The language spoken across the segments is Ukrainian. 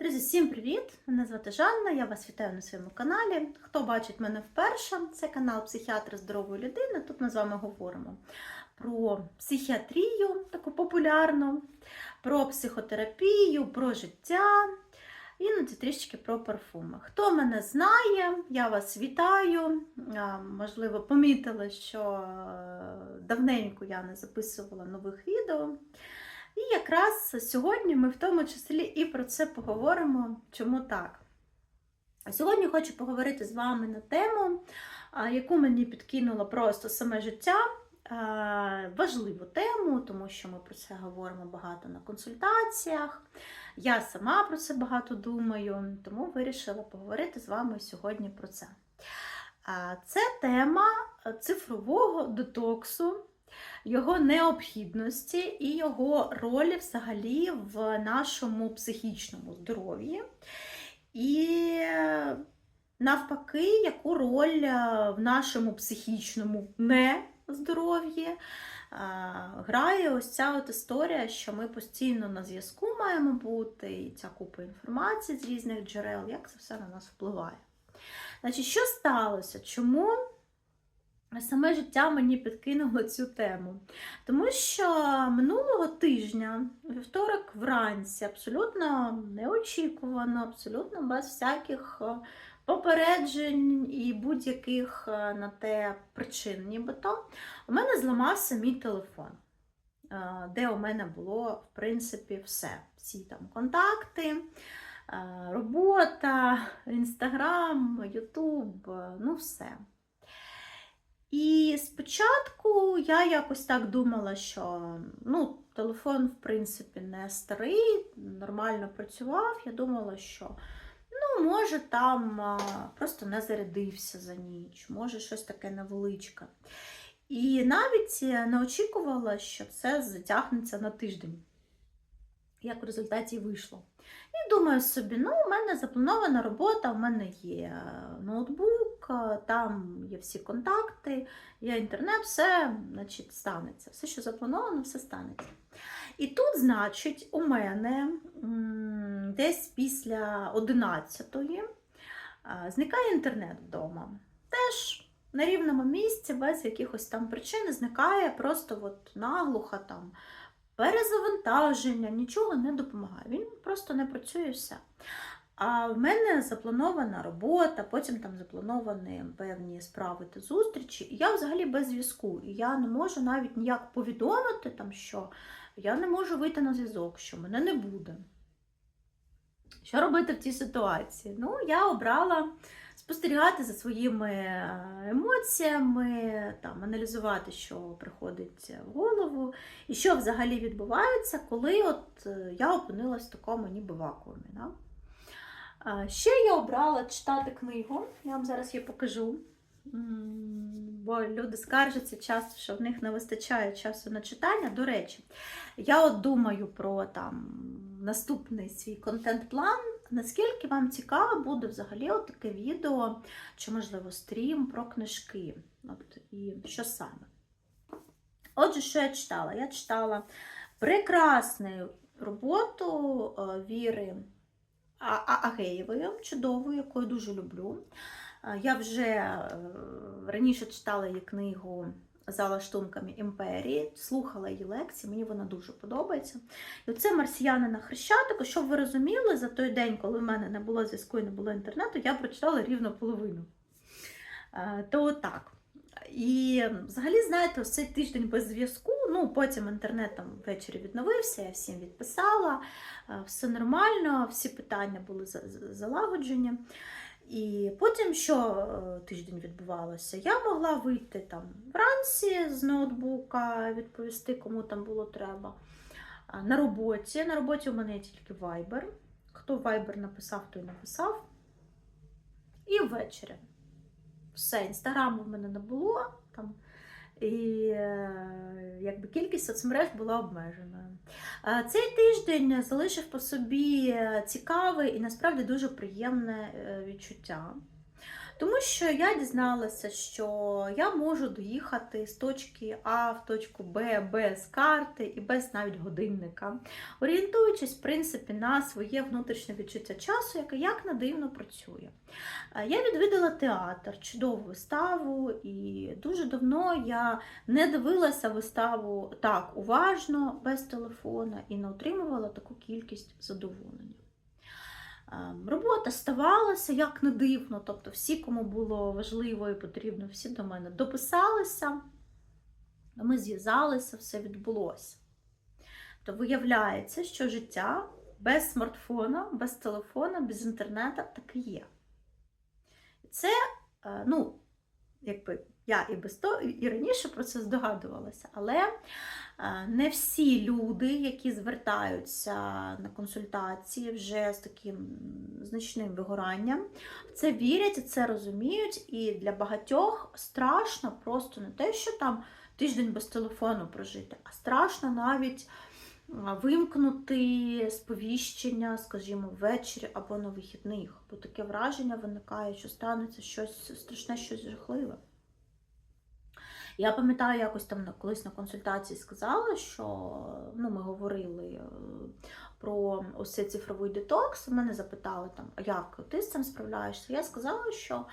Друзі, всім привіт! Мене звати Жанна, я вас вітаю на своєму каналі. Хто бачить мене вперше, це канал Психіатр здорової людини. Тут ми з вами говоримо про психіатрію, таку популярну, про психотерапію, про життя, іноді трішки про парфуми. Хто мене знає, я вас вітаю. Можливо, помітили, що е, давненько я не записувала нових відео. І якраз сьогодні ми в тому числі і про це поговоримо. Чому так? Сьогодні хочу поговорити з вами на тему, яку мені підкинуло просто саме життя. Важливу тему, тому що ми про це говоримо багато на консультаціях. Я сама про це багато думаю, тому вирішила поговорити з вами сьогодні про це. Це тема цифрового детоксу його необхідності і його ролі взагалі в нашому психічному здоров'ї. І навпаки, яку роль е, в нашому психічному нездоров'ї е, грає ось ця от історія, що ми постійно на зв'язку маємо бути, і ця купа інформації з різних джерел, як це все на нас впливає. Значить, що сталося? Чому? Саме життя мені підкинуло цю тему. Тому що минулого тижня, вівторок вранці, абсолютно неочікувано, абсолютно без всяких е, попереджень і будь-яких е, на те причин, нібито, у мене зламався мій телефон, е, де у мене було, в принципі, все. Всі там контакти, робота, інстаграм, ютуб, ну все. І спочатку я якось так думала, що ну, телефон, в принципі, не старий, нормально працював. Я думала, що ну, може там просто не зарядився за ніч, може щось таке невеличке. І навіть не очікувала, що це затягнеться на тиждень, як в результаті вийшло. І думаю собі, ну, у мене запланована робота, у мене є ноутбук, там є всі контакти, є інтернет, все значить, станеться. Все, що заплановано, все станеться. І тут, значить, у мене десь після 11-ї зникає інтернет вдома. Теж на рівному місці, без якихось там причин, зникає просто от наглухо там перезавантаження, нічого не допомагає. Він просто не працює все. А в мене запланована робота, потім там заплановані певні справи та зустрічі. І я взагалі без зв'язку. І я не можу навіть ніяк повідомити, там, що я не можу вийти на зв'язок, що мене не буде. Що робити в цій ситуації? Ну, я обрала спостерігати за своїми е, емоціями, там, аналізувати, що приходить в голову, і що взагалі відбувається, коли от е, я опинилась в такому ніби вакуумі. Да? Ще я обрала читати книгу, я вам зараз її покажу. Бо люди скаржаться часто, що в них не вистачає часу на читання. До речі, я от думаю про там наступний свій контент-план. Наскільки вам цікаво буде взагалі таке відео, чи, можливо, стрім про книжки. От, І що саме? Отже, що я читала? Я читала прекрасну роботу е, Віри Агеєвої, чудову, яку я дуже люблю. Е, я вже е, раніше читала її книгу за лаштунками імперії, слухала її лекції, мені вона дуже подобається. І оце марсіяни на Хрещатику, щоб ви розуміли, за той день, коли в мене не було зв'язку і не було інтернету, я прочитала рівно половину. То так. І взагалі, знаєте, ось цей тиждень без зв'язку, ну потім інтернет там ввечері відновився, я всім відписала, все нормально, всі питання були залагоджені. І потім, що е, тиждень відбувалося, я могла вийти там вранці з ноутбука, відповісти, кому там було треба. На роботі. На роботі у мене є тільки Viber. Хто Viber написав, той написав. І ввечері. Все, інстаграму в мене не було. Там і е, якби кількість соцмереж була обмеженою. Цей тиждень залишив по собі цікаве і насправді дуже приємне е, відчуття. Тому що я дізналася, що я можу доїхати з точки А в точку Б без карти і без навіть годинника, орієнтуючись, в принципі, на своє внутрішнє відчуття часу, яке як не дивно працює. Е, Я відвідала театр, чудову виставу, і дуже давно я не дивилася виставу так уважно, без телефона, і не отримувала таку кількість задоволення. Ем, Робота ставалася як не дивно, тобто всі, кому було важливо і потрібно, всі до мене дописалися, ми зв'язалися, все відбулося. То виявляється, що життя без смартфона, без телефона, без інтернету таки є. І це, е, ну, якби я і без того, і раніше про це здогадувалася, але е, не всі люди, які звертаються на консультації вже з таким значним вигоранням, в це вірять це розуміють. І для багатьох страшно просто не те, що там тиждень без телефону прожити, а страшно навіть вимкнути сповіщення, скажімо, ввечері або на вихідних, бо таке враження виникає, що станеться щось страшне, щось жахливе. Я пам'ятаю, якось там колись на консультації сказала, що ну, ми говорили е, про ось цей цифровий детокс. Мене запитали там, як ти з цим справляєшся? Я сказала, що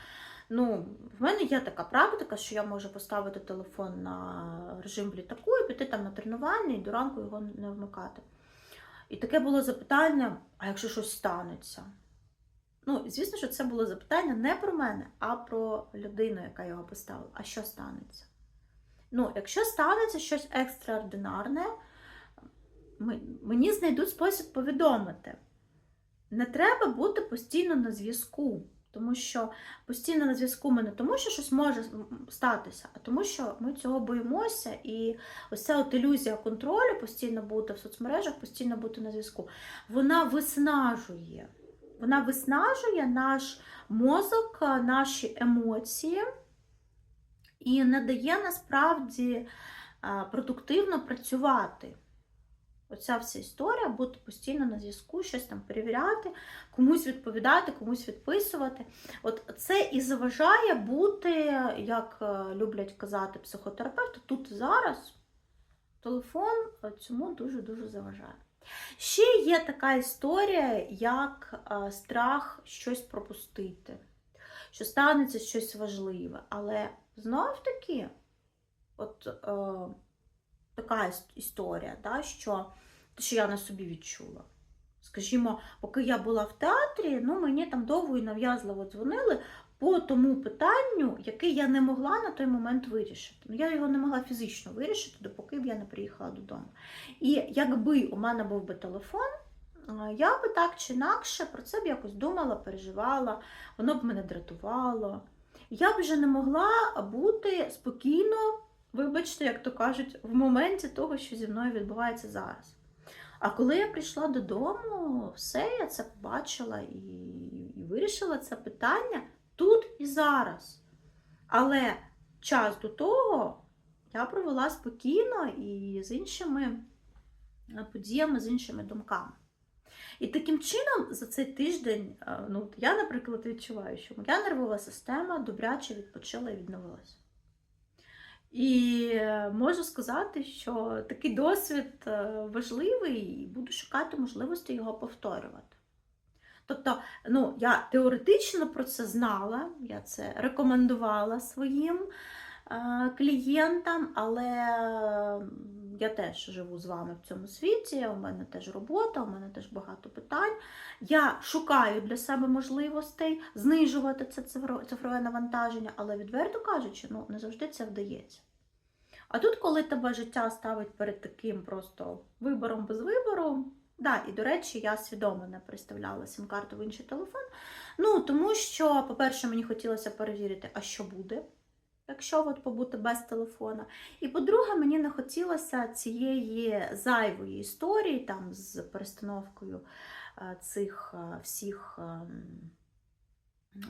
ну, в мене є така практика, що я можу поставити телефон на режим в літаку і піти там на тренування і до ранку його не вмикати. І таке було запитання: а якщо щось станеться? Ну, звісно, що це було запитання не про мене, а про людину, яка його поставила. А що станеться? Ну, якщо станеться щось екстраординарне, мені знайдуть спосіб повідомити. Не треба бути постійно на зв'язку, тому що постійно на зв'язку ми не тому, що щось може статися, а тому, що ми цього боїмося, і ось ця от ілюзія контролю, постійно бути в соцмережах, постійно бути на зв'язку, вона виснажує. Вона виснажує наш мозок, наші емоції і не дає насправді продуктивно працювати. Оця вся історія, бути постійно на зв'язку, щось там перевіряти, комусь відповідати, комусь відписувати. От це і заважає бути, як е, люблять казати психотерапевти, тут зараз телефон е, цьому дуже-дуже заважає. Ще є така історія, як е, страх щось пропустити, що станеться щось важливе. Але знов таки, от е, така історія, да, що, що я на собі відчула. Скажімо, поки я була в театрі, ну мені там довго і нав'язливо дзвонили по тому питанню, яке я не могла на той момент вирішити. Ну, я його не могла фізично вирішити, допоки б я не приїхала додому. І якби у мене був би телефон, я би так чи інакше про це б якось думала, переживала, воно б мене дратувало. Я б вже не могла бути спокійно, вибачте, як то кажуть, в моменті того, що зі мною відбувається зараз. А коли я прийшла додому, все, я це побачила і, і вирішила це питання тут і зараз. Але час до того я провела спокійно і з іншими е, подіями, з іншими думками. І таким чином за цей тиждень, е, ну, я, наприклад, відчуваю, що моя нервова система добряче відпочила і відновилася. І е, можу сказати, що такий досвід е, важливий і буду шукати можливості його повторювати. Тобто, ну, я теоретично про це знала, я це рекомендувала своїм клієнтам, але я теж живу з вами в цьому світі, у мене теж робота, у мене теж багато питань. Я шукаю для себе можливостей знижувати це цифрове навантаження, але відверто кажучи, ну не завжди це вдається. А тут, коли тебе життя ставить перед таким просто вибором без вибору, да, і до речі, я свідомо не представляла сім-карту в інший телефон. Ну, тому що, по-перше, мені хотілося перевірити, а що буде, якщо от побути без телефона. І по-друге, мені не хотілося цієї зайвої історії там з перестановкою е, цих е, всіх ем,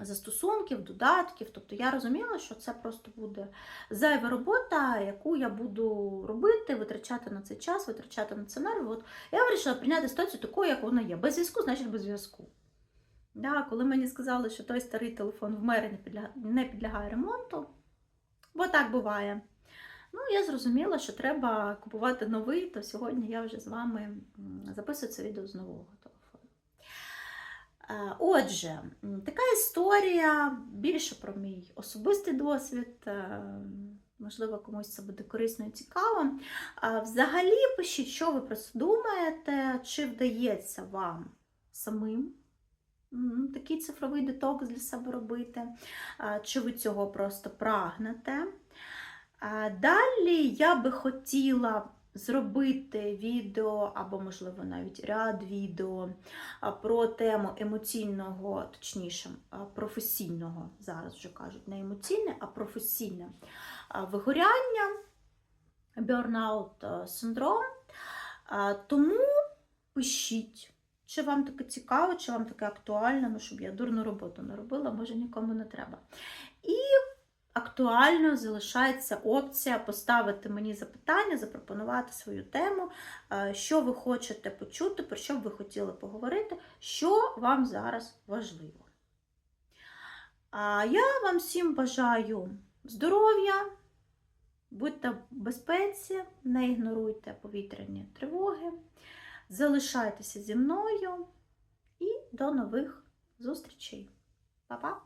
застосунків, додатків. Тобто я розуміла, що це просто буде зайва робота, яку я буду робити, витрачати на цей час, витрачати на це нерви. От я вирішила прийняти ситуацію такою, як вона є. Без зв'язку, значить без зв'язку. Да, коли мені сказали, що той старий телефон в мері не підлягає, не підлягає ремонту, бо так буває. Ну, я зрозуміла, що треба купувати новий, то сьогодні я вже з вами записую це відео з нового телефону. Е, Отже, така історія більше про мій особистий досвід. е, Можливо, комусь це буде корисно і цікаво. Взагалі, пишіть, що ви про це думаєте, чи вдається вам самим такий цифровий детокс для себе робити, чи ви цього просто прагнете. Далі я би хотіла зробити відео, або, можливо, навіть ряд відео про тему емоційного, точніше, професійного, зараз вже кажуть, не емоційне, а професійне вигоряння, burnout синдром. Тому пишіть, чи вам таке цікаво, чи вам таке актуально, ну, щоб я дурну роботу не робила, може нікому не треба. І актуально залишається опція поставити мені запитання, запропонувати свою тему, е, що ви хочете почути, про що б ви хотіли поговорити, що вам зараз важливо. А я вам всім бажаю здоров'я, будьте в безпеці, не ігноруйте повітряні тривоги, залишайтеся зі мною і до нових зустрічей. Па-па!